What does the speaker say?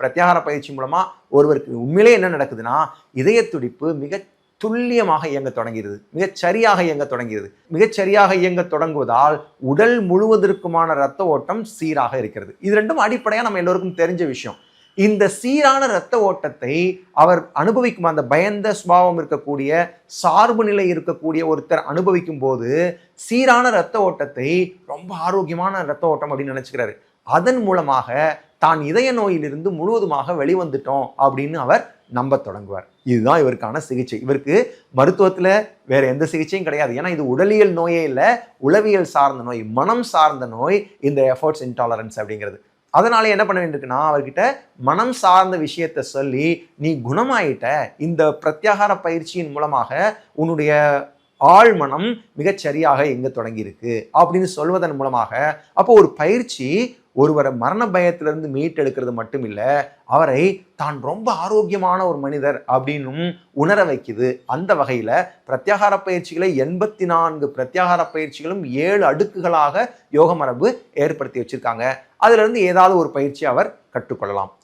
பிரத்யாகார பயிற்சி மூலமா ஒருவருக்கு உண்மையிலே என்ன நடக்குதுன்னா இதய துடிப்பு மிக துல்லியமாக இயங்க தொடங்கிறது மிகச்சரியாக இயங்க தொடங்கிறது மிகச்சரியாக இயங்க தொடங்குவதால் உடல் முழுவதற்குமான இரத்த ஓட்டம் சீராக இருக்கிறது. இது ரெண்டும் அடிப்படையாக நம்ம எல்லோருக்கும் தெரிஞ்ச விஷயம். இந்த சீரான இரத்த ஓட்டத்தை அவர் அனுபவிக்கும் அந்த பயந்த சுபாவம் இருக்கக்கூடிய சார்பு நிலை இருக்கக்கூடிய ஒருத்தர் அனுபவிக்கும் போது சீரான இரத்த ஓட்டத்தை ரொம்ப ஆரோக்கியமான இரத்த ஓட்டம் அப்படின்னு நினைச்சுக்கிறாரு. அதன் மூலமாக தான் இதய நோயிலிருந்து முழுவதுமாக வெளிவந்துட்டோம் அப்படின்னு அவர் நம்ப தொடங்குவார். இதுதான் இவருக்கான சிகிச்சை. இவருக்கு மருத்துவத்தில் வேற எந்த சிகிச்சையும் கிடையாது. ஏன்னா இது உடலியல் நோயே இல்லை உளவியல் சார்ந்த நோய் மனம் சார்ந்த நோய் இந்த எஃபர்ட்ஸ் இன்டாலரன்ஸ் அப்படிங்கிறது. அதனால என்ன பண்ண வேண்டியிருக்குன்னா அவர்கிட்ட மனம் சார்ந்த விஷயத்தை சொல்லி நீ குணமாயிட்ட. இந்த பிரத்யாகார பயிற்சியின் மூலமாக உன்னுடைய ஆழ்மனம் மிகச்சரியாக சரியாக தொடங்கியிருக்கு. அப்படின்னு சொல்வதன் மூலமாக அப்போ ஒரு பயிற்சி ஒருவரை மரண பயத்திலிருந்து மீட்டெடுக்கிறது மட்டும் இல்லை அவரை தான் ரொம்ப ஆரோக்கியமான ஒரு மனிதர் அப்படின்னும் உணர வைக்குது. அந்த வகையில் பிரத்யாகார பயிற்சிகளை எண்பத்தி நான்கு பிரத்யாகார பயிற்சிகளும் ஏழு அடுக்குகளாக யோக மரபு ஏற்படுத்தி வச்சிருக்காங்க. அதிலிருந்து ஏதாவது ஒரு பயிற்சி அவர் கற்றுக்கொள்ளலாம்.